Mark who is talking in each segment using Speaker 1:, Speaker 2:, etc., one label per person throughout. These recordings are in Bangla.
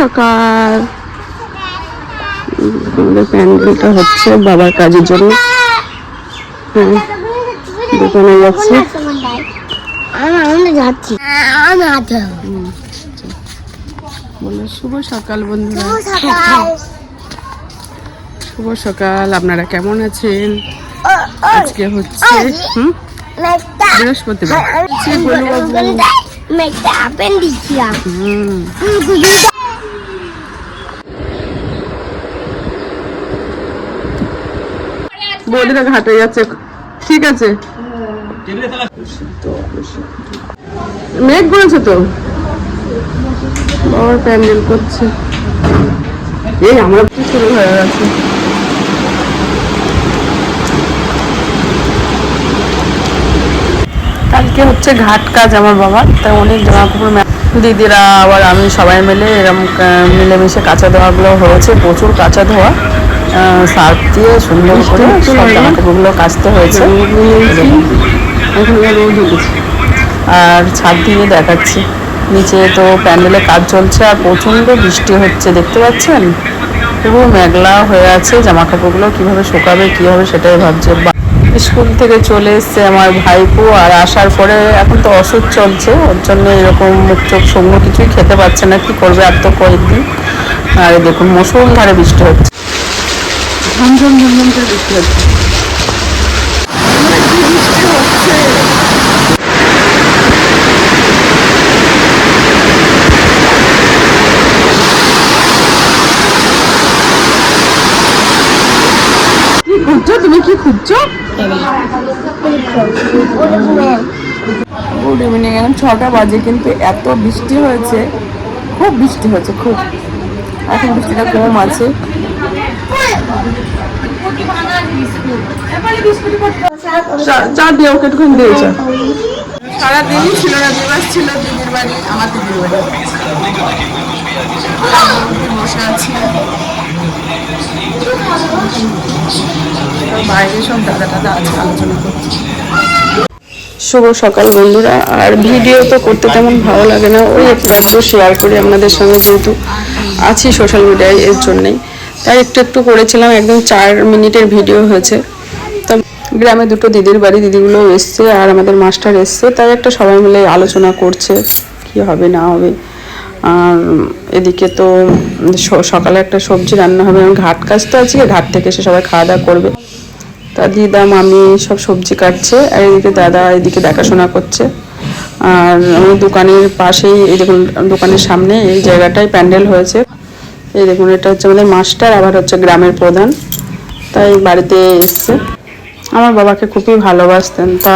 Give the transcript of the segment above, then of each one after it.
Speaker 1: সকাল। আমাদের প্যান্ডেলটা হচ্ছে বাবার কাজের জন্য। হ্যাঁ দোকানে যাচ্ছে। শুভ সকাল বন্ধুরা। শুভ সকাল। আপনারা কেমন আছেন? আজকে হচ্ছে বৃহস্পতিবার। ঘাটে যাচ্ছে। ঠিক আছে। করেছে তো? বাবার প্যান্ডেল করছে। এই, আমরা শুরু হয়ে গেছে কালকে হচ্ছে ঘাট কাজ আমার বাবা তাই অনেক জামা কাপড় দিদিরা আবার আমি সবাই মিলে এরকম মিলেমিশে কাঁচা ধোয়াগুলো হয়েছে, প্রচুর কাঁচা ধোয়া। সার্ফ দিয়ে সুন্দর করে সব জামা কাপড়গুলো কাচতে হয়েছে। আর ছাদ দিয়ে দেখাচ্ছি। নিচে তো প্যান্ডেলে কাজ চলছে আর প্রচণ্ড বৃষ্টি হচ্ছে দেখতে পাচ্ছেন? পুরো মেঘলা হয়ে আছে জামা কাপড়গুলো কীভাবে শোকাবে কী হবে সেটাই ভাবছে। স্কুল থেকে চলে এসছে আমার ভাইপো আর আসার পরে এখন তো অসুখ চলছে ওর জন্য এরকম মুখ চোখ শুকনো কিছুই খেতে পারছে না কি করবে আর তো কয়েকদিন। আর দেখুন দেখুন মুসুলধারে বৃষ্টি হচ্ছে। ঝমঝম ঝমঝম করে বৃষ্টি হচ্ছে। কি খুঁজছো? তুমি কি খুঁজছো? এখন ছটা বাজে, কিন্তু এত বৃষ্টি হয়েছে। খুব বৃষ্টি হয়েছে, খুব। এখন বৃষ্টিটা কম আছে। চা- চা দিয়ে ওকে একটুখানি দিয়ে চা। সারাদিনই ছিল না দিবস ছিল দিদির বাড়ি আমার দিদির বাড়ি। বসে আছি। বাইরে সব দাদা দাদা আলোচনা করছি। শুভ সকাল বন্ধুরা। আর ভিডিও তো করতে তেমন ভালো লাগে না। ওই একটু একটু শেয়ার করি আপনাদের সঙ্গে যেহেতু আছি সোশ্যাল মিডিয়ায় এর জন্যেই। তাই একটু একটু করেছিলাম, একদম চার মিনিটের ভিডিও হয়েছে। তো গ্রামে দুটো দিদির বাড়ি দিদিগুলো এসছে আর আমাদের মাস্টার এসছে তাই একটা সবাই মিলে আলোচনা করছে কি হবে, না হবে। আর এদিকে তো সকালে একটা সবজি রান্না হবে এবং ঘাট কাজ তো আজকে, ঘাট থেকে এসে সবাই খাওয়া দাওয়া করবে। তা দিদা, মামি সব সবজি কাটছে, আর এদিকে দাদা এদিকে দেখাশোনা করছে। আর আমার দোকানের পাশেই, এই দেখুন, দোকানের সামনে এই জায়গাটায় প্যান্ডেল হয়েছে। এই দেখুন, এটা হচ্ছে আমাদের মাস্টার, আবার হচ্ছে গ্রামের প্রধান। তাই বাড়িতে এসছে। আমার বাবাকে খুবই ভালোবাসতেন। তা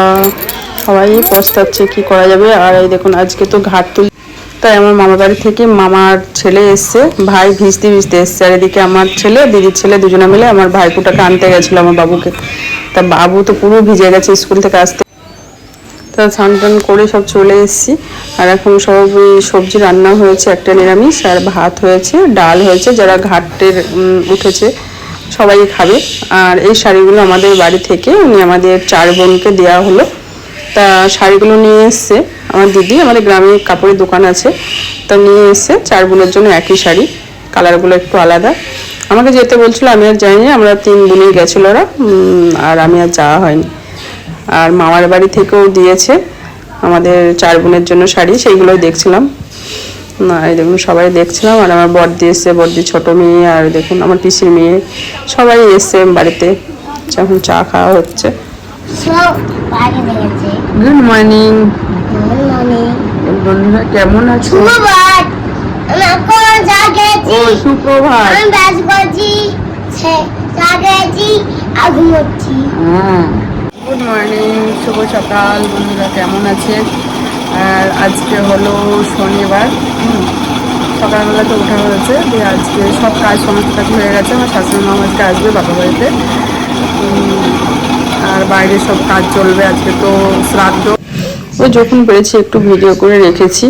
Speaker 1: সবাই পস্তাচ্ছে, কি করা যাবে? আর এই দেখুন, আজকে তো ঘাট তুল তাই আমার মামার বাড়ি থেকে মামার ছেলে এসছে। ভাই ভিজতে ভিজতে এসছে। আর এদিকে আমার ছেলে, দিদির ছেলে দুজনে মিলে আমার ভাইপুটাকে আনতে গেছিল আমার বাবুকে। তা বাবু তো পুরো ভিজে গেছে, স্কুল থেকে আসতে তা স্নান টান করে সব চলে এসেছি। আর এখন সব সবজি রান্না হয়েছে, একটা নিরামিষ আর ভাত হয়েছে, ডাল হয়েছে, যারা ঘাটের উঠেছে সবাই খাবে। আর এই শাড়িগুলো আমাদের বাড়ি থেকে, উনি আমাদের চার বোনকে দেওয়া হলো। তা শাড়িগুলো নিয়ে এসছে আমার দিদি, আমাদের গ্রামে কাপড়ের দোকান আছে। তা নিয়ে এসছে, চার বোনের জন্য একই শাড়ি, কালারগুলো একটু আলাদা। আমাকে যেতে বলছিল, আমি আর যাইনি, আমরা তিন বোনেই গেছিল ওরা আর আমি আর যাওয়া হয়নি। আর মামার বাড়ি থেকেও দিয়েছে আমাদের চার বোনের জন্য শাড়ি সেইগুলোই দেখছিলাম। না এই দেখুন সবাই দেখছিলাম আর আমার বর্দি এসছে বর্দি ছোট মেয়ে আর দেখুন আমার পিসির মেয়ে সবাই এসছে বাড়িতে এখন চা খাওয়া হচ্ছে। গুড মর্নিং বন্ধুরা কেমন আছো? ও সুপ্রভাত।
Speaker 2: আমি ব্যাস করছি জাগেছি আর ঘুমোচ্ছি
Speaker 1: গুড মর্নিং শুভ সকাল, বন্ধুরা কেমন আছে আর আজকে হলো শনিবার। সকালবেলা তো ওঠা হয়েছে, দিয়ে আজকে সব কাজ সমস্ত কাজ হয়ে গেছে, আমার শাশুড়ি মা আজকে আসবে বাবা বাড়িতে। আর বাইরে সব কাজ চলবে আজকে তো শ্রাদ্ধ। ও যখন পেরেছি একটু ভিডিও করে রেখেছি।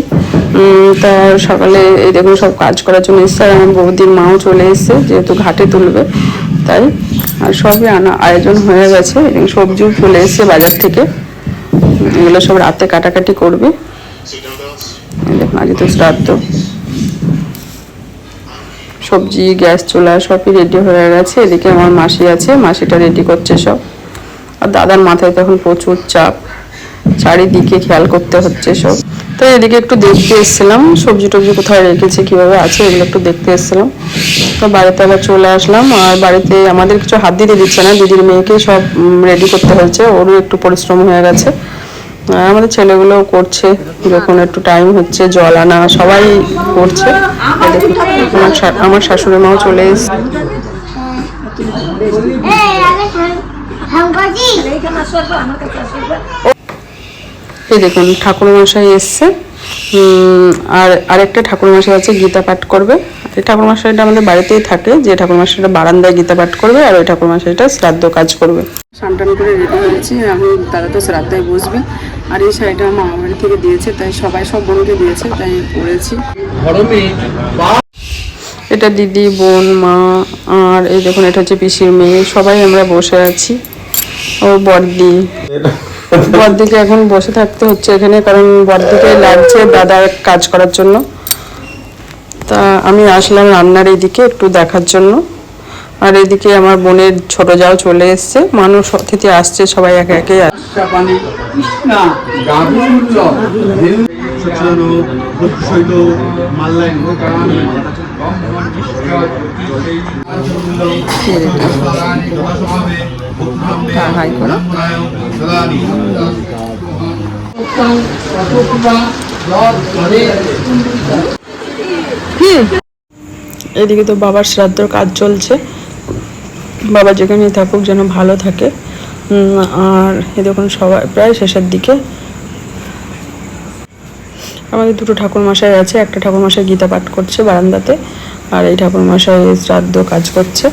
Speaker 1: তা সকালে এই দেখুন সব কাজ করার জন্য এসছে, আর আমার বৌদির মাও চলে এসছে, যেহেতু ঘাটে তুলবে, তাই আর সবই আনা, আয়োজন হয়ে গেছে। সবজিও চলে এসছে বাজার থেকে। এগুলো সব রাতে কাটাকাটি করবে। দেখুন আজ তো শ্রাদ্ধ। সবজি, গ্যাস, চুলা সবই রেডি হয়ে গেছে। এদিকে আমার মাসি আছে, মাসিটা রেডি করছে সব। আর দাদার মাথায় তখন প্রচুর চাপ। চারিদিকে খেয়াল করতে হচ্ছে সব। তো এদিকে একটু দেখতে এসেছিলাম সবজি টবজি কোথায় রেখেছে কীভাবে আছে এগুলো একটু দেখতে এসেছিলাম। তো বাড়িতে আবার চলে আসলাম আর বাড়িতে আমাদের কিছু হাত দিতে দিচ্ছে না দিদির মেয়েকে সব রেডি করতে হয়েছে ওরও একটু পরিশ্রম হয়ে গেছে। আর আমাদের ছেলেগুলোও করছে যখন একটু টাইম হচ্ছে জল আনা সবাই করছে। আমার আমার শাশুড়ি মাও চলে এসছে।
Speaker 2: হাঙ্গাজি
Speaker 1: এই দেখুন ঠাকুরমশাই এসছে। আর আরেকটা ঠাকুরমশাই আছে গীতা পাঠ করবে। এই ঠাকুরমশাইটা আমাদের বাড়িতেই থাকে যে ঠাকুরমশাইটা বারান্দায় গীতা পাঠ করবে আর ওই ঠাকুরমশাইটা শ্রাদ্ধ কাজ করবে। সানটান করে রেডি হয়েছি আমি দাদা তো শ্রাদ্ধায় বসবে। আর এই শাড়িটা আমার মামা বাড়ি থেকে দিয়েছে তাই সবাই সব বোনকে দিয়েছে তাই পরেছি। এটা দিদি বোন মা আর এই দেখুন এটা হচ্ছে পিসির মেয়ে সবাই আমরা বসে আছি। ও বর্দি বর্দিকে এখন বসে থাকতে হচ্ছে এখানে, কারণ বর্ধিকে লাগছে দাদার কাজ করার জন্য। তা আমি আসলাম রান্নার এইদিকে একটু দেখার জন্য। আর এদিকে আমার বোনের ছোট যাও চলে এসছে। মানুষ অতিথি আসছে, সবাই একে একে আসছে।
Speaker 3: মাল্লাইন
Speaker 1: হাই এদিকে তো বাবার শ্রাদ্ধর কাজ চলছে। বাবা যেখানেই থাকুক যেন ভালো থাকে। আর এ দেখুন সবাই প্রায় শেষের দিকে আমাদের দুটো ঠাকুরমশাই আছে, একটা ঠাকুরমশাই গীতা পাঠ করছে বারান্দাতে, আর এই ঠাকুরমশাই শ্রাদ্ধ কাজ করছে।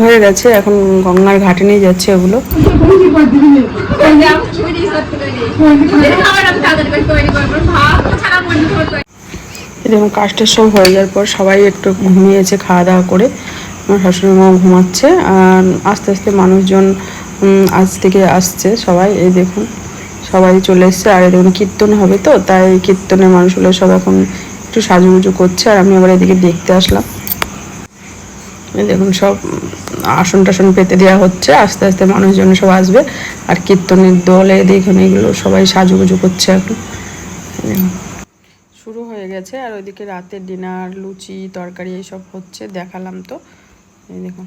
Speaker 1: হয়ে গেছে, এখন গঙ্গার ঘাটে নিয়ে যাচ্ছে ওগুলো। এরকম কাজটা সব হয়ে যাওয়ার পর সবাই একটু ঘুমিয়েছে, খাওয়া দাওয়া করে। আমার শাশুড়ি মাও ঘুমাচ্ছে, আর আস্তে আস্তে মানুষজন আজ থেকে আসছে সবাই, এই দেখুন। সবাই চলে এসছে, আর দেখুন কীর্তন হবে তো, তাই কীর্তনের মানুষগুলো সব এখন একটু সাজুগুজু করছে, আর আমি আবার এদিকে দেখতে আসলাম। দেখুন, সব আসন টাসন পেতে দেওয়া হচ্ছে, আস্তে আস্তে মানুষজন সব আসবে, আর কীর্তনের দলে দেখুন এগুলো সবাই সাজুগুজু করছে এখন। শুরু হয়ে গেছে, আর ওইদিকে রাতের ডিনার, লুচি, তরকারি এইসব হচ্ছে, দেখালাম তো। দেখুন।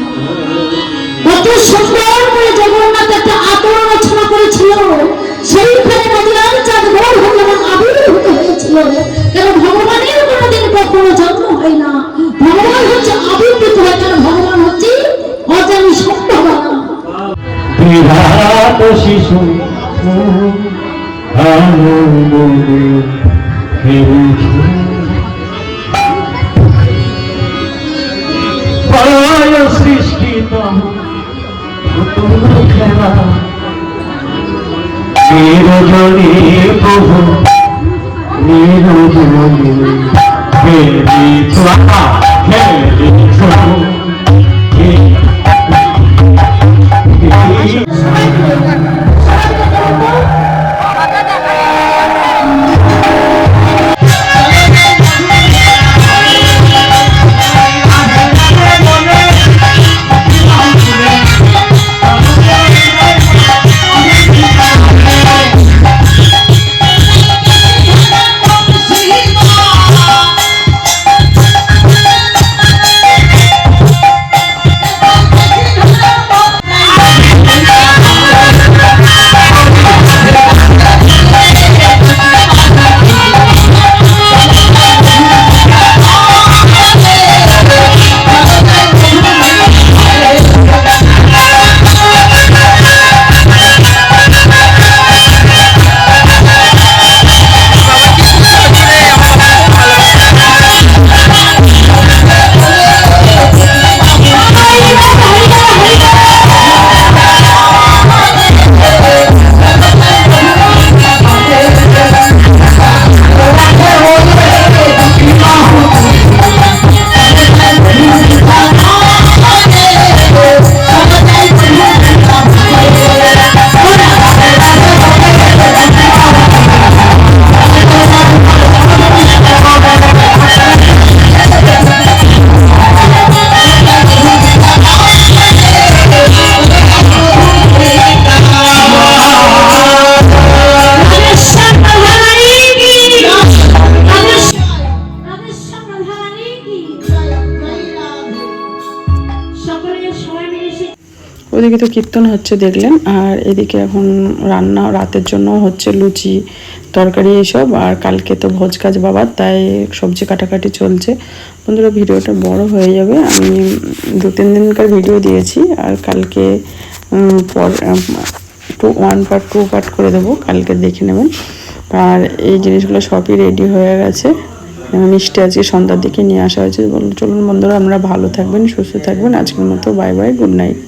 Speaker 2: আবির্ভূত হয়েছিল কেন ভগবানের কোনোদিন কখনো জন্ম হয় না ভগবান হচ্ছে আবির্ভূত হয় কারণ ভগবান হচ্ছে অজানি সম্ভাবনা
Speaker 4: বিরাট শিশু পায় সৃষ্টি নতুন খেলা নিরজনী প্রভু নিরজনী খেলিছ খেলিছ
Speaker 2: Thank
Speaker 1: ওদিকে তো কীর্তন হচ্ছে দেখলেন, আর এদিকে এখন রান্না রাতের জন্য হচ্ছে লুচি, তরকারি এইসব, আর কালকে তো ভোজ কাজ বাবার, তাই সবজি কাটাকাটি চলছে। বন্ধুরা, ভিডিওটা বড় হয়ে যাবে। আমি দু তিন দিনকার ভিডিও দিয়েছি, আর কালকে পর two, one part, two part করে দেবো, কালকে দেখে নেবেন। আর এই জিনিসগুলো সবই রেডি হয়ে গেছে। মিষ্টি আজকে সন্ধ্যার দিকে নিয়ে আসা হয়েছে। বলুন চলুন বন্ধুরা, আমরা ভালো থাকবেন, সুস্থ থাকবেন। আজকের মতো বাই বাই, গুড নাইট।